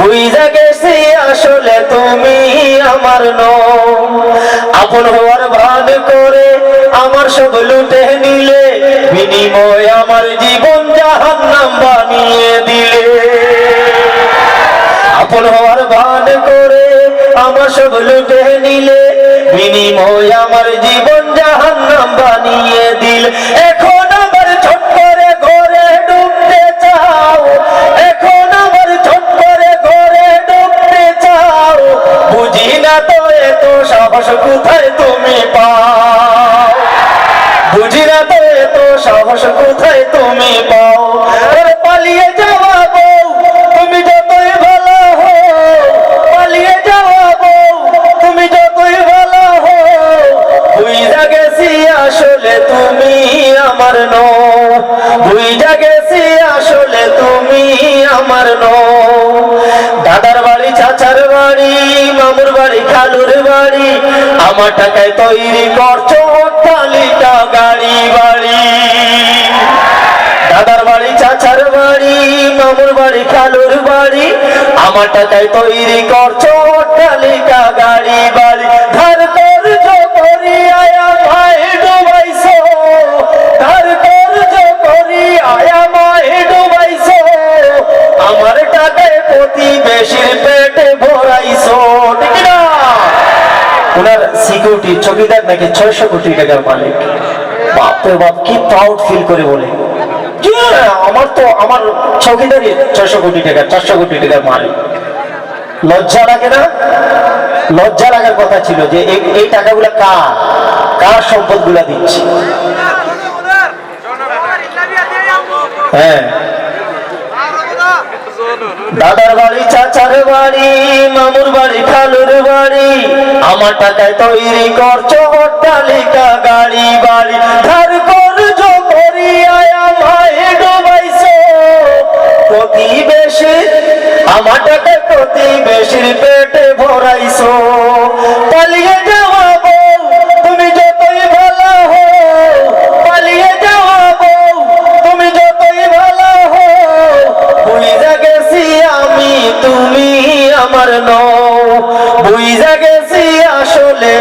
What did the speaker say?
বুঝে গেছি আসলে তুমি আমার নো আপন হওয়ার ভান করে আমার সব লুটে নিলে, বিনিময় আমার জীবন জাহান্নাম বানিয়ে দিলে। আপন হওয়ার ভান করে আমার সব লুটে নিলে, বিনিময় আমার জীবন জাহান্নাম বানিয়ে তুমি পাও। তো সাহস কোথায় তুমি পাও। ওরে পালিয়ে যাওয়া তুমি যতই ভালো হো পালিয়ে যাওয়া তুমি যতই ভালো হো গেছি আসলে তুমি আমার নো বুঝা গেছি আসলে তুমি আমার নো মামুর বাড়ি খালুর বাড়ি। আমার টাকায় তৈরি করছ অট্টালিকা গাড়ি বাড়ি। দাদার বাড়ি, চাচার বাড়ি, মামুর বাড়ি খালুর বাড়ি। আমার টাকায় তৈরি করছ অট্টালিকা গাড়ি বাড়ি। ধার করজ করি আয়া ভাই ডুবাইছো। ধার করজ করি আয়া ভাই ডুবাইছো। আমার টাকায় প্রতিবেশীর পেটে ওনার সিকিউরিটি চকিদার নাকি ছয়শো কোটি টাকার মালিক? বাপরে বাপ, কি প্রাউড ফিল করে বলে? আমার তো, আমার চৌকিদারি ছয়শো কোটি টাকা, চারশো কোটি টাকার মালিক। লজ্জা লাগে না? লজ্জা লাগার কথা ছিল যে এই- টাকাগুলা কার? কার সম্পদগুলা দিচ্ছি? হ্যাঁ। দাদার বাড়ি, চাচার বাড়ি, মামুর আমার টাকায় তৈরি করছ, অট্টালিকা, গাড়ি, বাড়ি। ধার করজ করি আয়া ভাই ডুবাইছো। প্রতিবেশী আমার টাকায় প্রতিবেশীর পেটে ভরাইছো। পালিয়ে যাওয়া তুমি যতই ভালো হো পালিয়ে যাওয়া তুমি যতই ভালো হো বুঝা গেছি আমি, তুমি আমার নও। বুঝা গেছি আসলে।